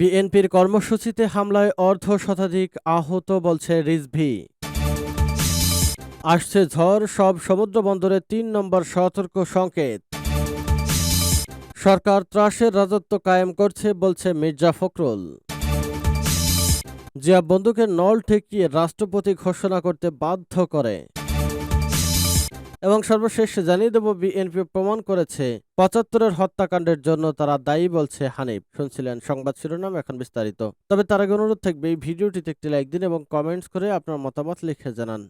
বিএনপির কর্মসূচিতে হামলায় অর্ধ শতাধিক আহত বলছে রিজভি। আসছে ঝড়, সব সমুদ্র বন্দরে তিন নম্বর সতর্ক সংকেত। সরকার ত্রাসের রাজত্ব কায়েম করছে বলছে মির্জা ফখরুল। জিয়া বন্দুকের নল ঠেকিয়ে রাষ্ট্রপতি ঘোষণা করতে বাধ্য করে। এবং সর্বশেষ জানিয়ে দেব, বিএনপি প্রমাণ করেছে, পঁচাত্তরের হত্যাকাণ্ডের জন্য তারা দায়ী বলছে হানিফ। শুনছিলেন সংবাদ শিরোনাম এখন বিস্তারিত। তবে তার আগে অনুরোধ থাকবে, এই ভিডিওটিতে একটি লাইক দিন এবং কমেন্টস করে আপনার মতামত লিখে জানান।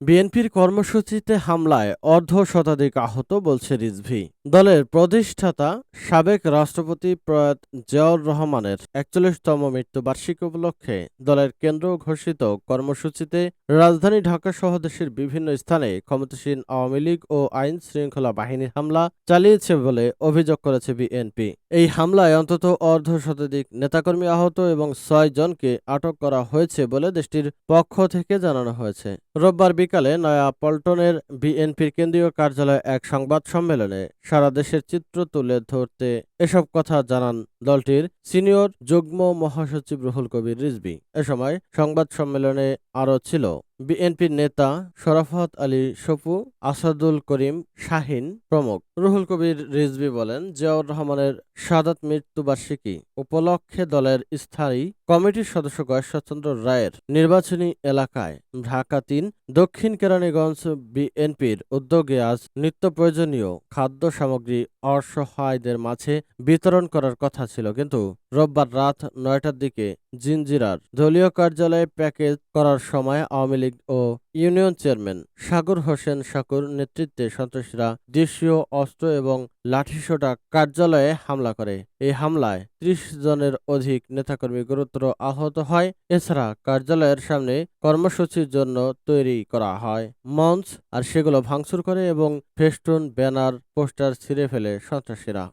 বিএনপির কর্মসূচিতে হামলায় অর্ধ শতাধিক আহত বলছে রিজভি। দলের প্রতিষ্ঠাতা, সাবেক রাষ্ট্রপতি প্রয়াত জিয়াউর রহমানের একচল্লিশতম মৃত্যুবার্ষিকী উপলক্ষে দলের কেন্দ্র ঘোষিত কর্মসূচিতে রাজধানী ঢাকা সহ দেশের বিভিন্ন স্থানে ক্ষমতাসীন আওয়ামী লীগ ও আইন শৃঙ্খলা বাহিনীর হামলা চালিয়েছে বলে অভিযোগ করেছে বিএনপি। এই হামলায় অন্তত অর্ধ শতাধিক নেতাকর্মী আহত এবং ছয় জনকে আটক করা হয়েছে বলে দেশটির পক্ষ থেকে জানানো হয়েছে। রোববার বিকালে নয়া পল্টনের বিএনপির কেন্দ্রীয় কার্যালয়ে এক সংবাদ সম্মেলনে সারা দেশের চিত্র তুলে ধরতে এসব কথা জানান দলটির সিনিয়র যুগ্ম মহাসচিব রুহুল কবির রিজবি এ সময় সংবাদ সম্মেলনে আরও ছিল বিএনপির নেতা শরাফত আলী সপু আসাদুল করিম শাহিন প্রমুখ। রুহুল কবির রিজবি বলেন, জিয়াউর রহমানের সাদাত মৃত্যুবার্ষিকী উপলক্ষে দলের স্থায়ী কমিটির সদস্য গয়েশ্বরচন্দ্র রায়ের নির্বাচনী এলাকায় ঢাকা তিন, দক্ষিণ কেরানীগঞ্জ বিএনপির উদ্যোগে আজ নিত্য প্রয়োজনীয় খাদ্য সামগ্রী অসহায়দের মাঝে বিতরণ করার কথা ছিল, কিন্তু রোববার রাত নয়টার দিকে জিনজিরার দলীয় কার্যালয়ে প্যাকেজ করার সময় আওয়ামী লীগ ও ইউনিয়ন চেয়ারম্যান সাগর হোসেন সাকুর নেতৃত্বে সন্ত্রাসীরা দেশীয় অস্ত্র এবং লাঠিসোঁটা কার্যালয়ে হামলা করে। এই হামলায় ত্রিশ জনের অধিক নেতাকর্মী গুরুতর আহত হয়। এছাড়া কার্যালয়ের সামনে কর্মসূচির জন্য তৈরি করা হয় মঞ্চ, আর সেগুলো ভাঙচুর করে এবং ফেস্টুন, ব্যানার, পোস্টার ছিঁড়ে ফেলে সন্ত্রাসীরা।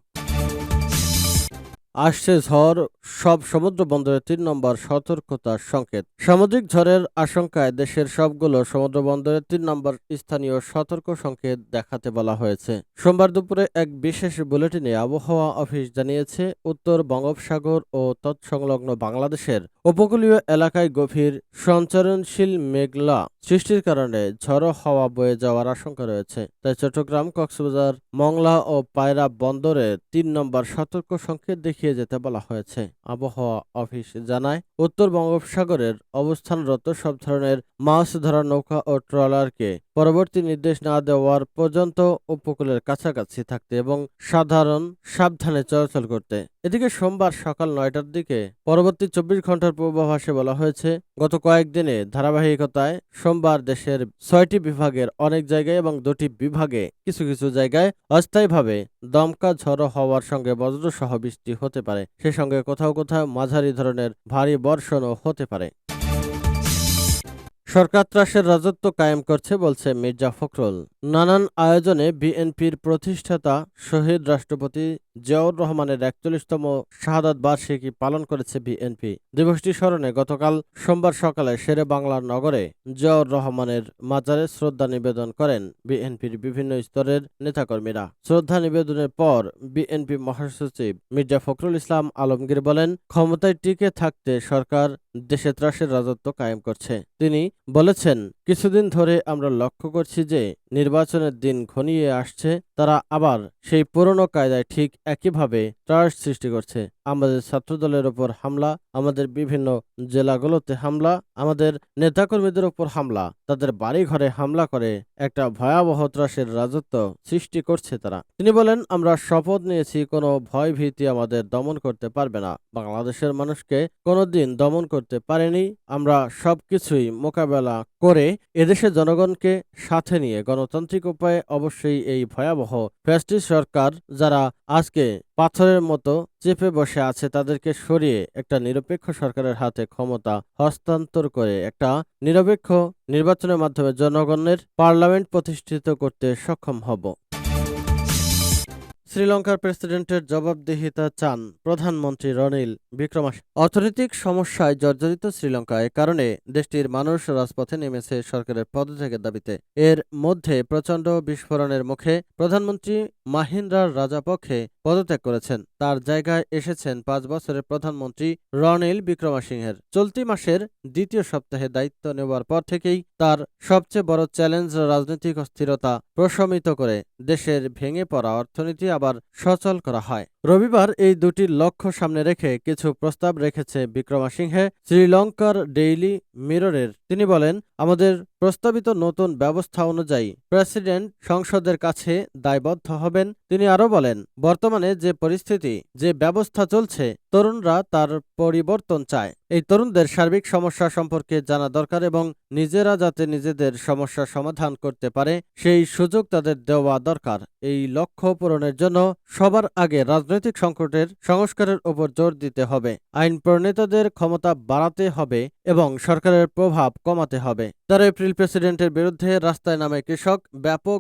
আসছে ঝড়, সব সমুদ্র বন্দরে তিন নম্বর সতর্কতার সংকেত। সামুদ্রিক ঝড়ের আশঙ্কায় দেশের সবগুলো সমুদ্র বন্দরে তিন নম্বর স্থানীয় সতর্ক সংকেত দেখাতে বলা হয়েছে। সোমবার দুপুরে এক বিশেষ বুলেটিনে আবহাওয়া অফিস জানিয়েছে, উত্তর বঙ্গোপসাগর ও তৎসংলগ্ন বাংলাদেশের উপকূলীয় এলাকায় গভীর, সঞ্চারণশীল মেঘলা সৃষ্টির কারণে ঝড়ো হাওয়া বয়ে যাওয়ার আশঙ্কা রয়েছে। তাই চট্টগ্রাম, কক্সবাজার, মংলা ও পায়রা বন্দরে তিন নম্বর সতর্ক সংকেত দেখিয়ে যেতে বলা হয়েছে। আবহাওয়া অফিস জানায়, উত্তর বঙ্গোপসাগরের অবস্থানরত সব ধরনের মাছ ধরা নৌকা ও ট্রলারকে পরবর্তী নির্দেশ না দেওয়ার পর্যন্ত উপকূলের কাছাকাছি থাকতে এবং সাধারণ সাবধানে চলাচল করতে। এদিকে সোমবার সকাল নয়টার দিকে পরবর্তী চব্বিশ ঘণ্টার পূর্বাভাসে বলা হয়েছে, গত কয়েকদিনে ধারাবাহিকতায় সোমবার দেশের ছয়টি বিভাগের অনেক জায়গায় এবং দুটি বিভাগে কিছু কিছু জায়গায় অস্থায়ীভাবে দমকা ঝড়ো হওয়ার সঙ্গে বজ্রসহ বৃষ্টি হতে পারে। সে সঙ্গে কোথাও কোথাও মাঝারি ধরনের ভারী বর্ষণও হতে পারে। সরকার ত্রাসের রাজত্ব কায়েম করছে, বলছে মির্জা ফখরুল। নানান আয়োজনে বিএনপির প্রতিষ্ঠাতা শহীদ রাষ্ট্রপতি জিয়াউর রহমানের একচল্লিশতম শাহাদাত বার্ষিকী পালন করেছে বিএনপি। দিবসটি স্মরণে গতকাল সোমবার সকালে শেরে বাংলার নগরে জিয়াউর রহমানের মাজারে শ্রদ্ধা নিবেদন করেন বিএনপির বিভিন্ন স্তরের নেতাকর্মীরা। শ্রদ্ধা নিবেদনের পর বিএনপি মহাসচিব মির্জা ফখরুল ইসলাম আলমগীর বলেন, ক্ষমতায় টিকে থাকতে সরকার দেশে ত্রাসের রাজত্ব কায়েম করছে। তিনি বলেছেন, কিছুদিন ধরে আমরা লক্ষ্য করছি যে নির্বাচনের দিন ঘনিয়ে আসছে, তারা আবার সেই পুরনো কায়দায় ঠিক একইভাবে ত্রাস সৃষ্টি করছে। আমাদের ছাত্রদলের ওপর হামলা, আমাদের বিভিন্ন জেলাগুলোতে হামলা, আমাদের নেতাকর্মীদের ওপর হামলা, তাদের বাড়ি ঘরে হামলা করে একটা ভয়াবহ ত্রাসের রাজত্ব সৃষ্টি করছে তারা। তিনি বলেন, আমরা শপথ নিয়েছি, কোনো ভয় ভীতি আমাদের দমন করতে পারবে না। বাংলাদেশের মানুষকে কোনোদিন দমন করতে পারেনি। আমরা সবকিছুই মোকাবেলা করে এদেশের জনগণকে সাথে নিয়ে গণতান্ত্রিক উপায়ে অবশ্যই এই ভয়াবহ ফ্যাসিস্ট সরকার যারা আজকে পাথরের মতো চেপে বসে আছে তাদেরকে সরিয়ে একটা নিরপেক্ষ সরকারের হাতে ক্ষমতা হস্তান্তর করে একটা নিরপেক্ষ নির্বাচনের মাধ্যমে জনগণের পার্লামেন্ট প্রতিষ্ঠিত করতে সক্ষম হব। শ্রীলঙ্কার প্রেসিডেন্টের জবাবদিহিতা চান প্রধানমন্ত্রী রনিল বিক্রমাস। অর্থনৈতিক সমস্যায় জর্জরিত শ্রীলঙ্কা কারণে দেশটির মানুষ রাজপথে নেমেছে সরকারের পদত্যাগের দাবিতে। এর মধ্যে প্রচণ্ড বিস্ফোরণের মুখে প্রধানমন্ত্রী মাহিন্দ্রার রাজাপক্ষে পদত্যাগ করেছেন। তার জায়গায় এসেছেন পাঁচ বছরের প্রধানমন্ত্রী রনিল বিক্রমাসিংহের। চলতি মাসের দ্বিতীয় সপ্তাহে দায়িত্ব নেওয়ার পর থেকেই তার সবচেয়ে বড় চ্যালেঞ্জ রাজনৈতিক অস্থিরতা প্রশমিত করে দেশের ভেঙে পড়া অর্থনীতি আবার সচল করা হয়। রবিবার এই দুটি লক্ষ্য সামনে রেখে কিছু প্রস্তাব রেখেছে বিক্রমাসিংহে। শ্রীলঙ্কার ডেইলি মিররের। তিনি বলেন, আমাদের প্রস্তাবিত নতুন ব্যবস্থা অনুযায়ী প্রেসিডেন্ট সংসদের কাছে দায়বদ্ধ হবেন। তিনি আরও বলেন, বর্তমানে যে পরিস্থিতি, যে ব্যবস্থা চলছে, তরুণরা তার পরিবর্তন চায়। এই তরুণদের সার্বিক সমস্যা সম্পর্কে জানা দরকার এবং নিজেরা যাতে নিজেদের সমস্যা সমাধান করতে পারে, সেই সুযোগ তাদের দেওয়া দরকার। এই লক্ষ্য পূরণের জন্য সবার আগে রাজনৈতিক সংকটের সংস্কারের উপর জোর দিতে হবে। আইন প্রণেতাদের ক্ষমতা বাড়াতে হবে এবং সরকারের প্রভাব কমাতে হবে। তেরো এপ্রিল প্রেসিডেন্টের বিরুদ্ধে রাস্তায় নামে কৃষক। ব্যাপক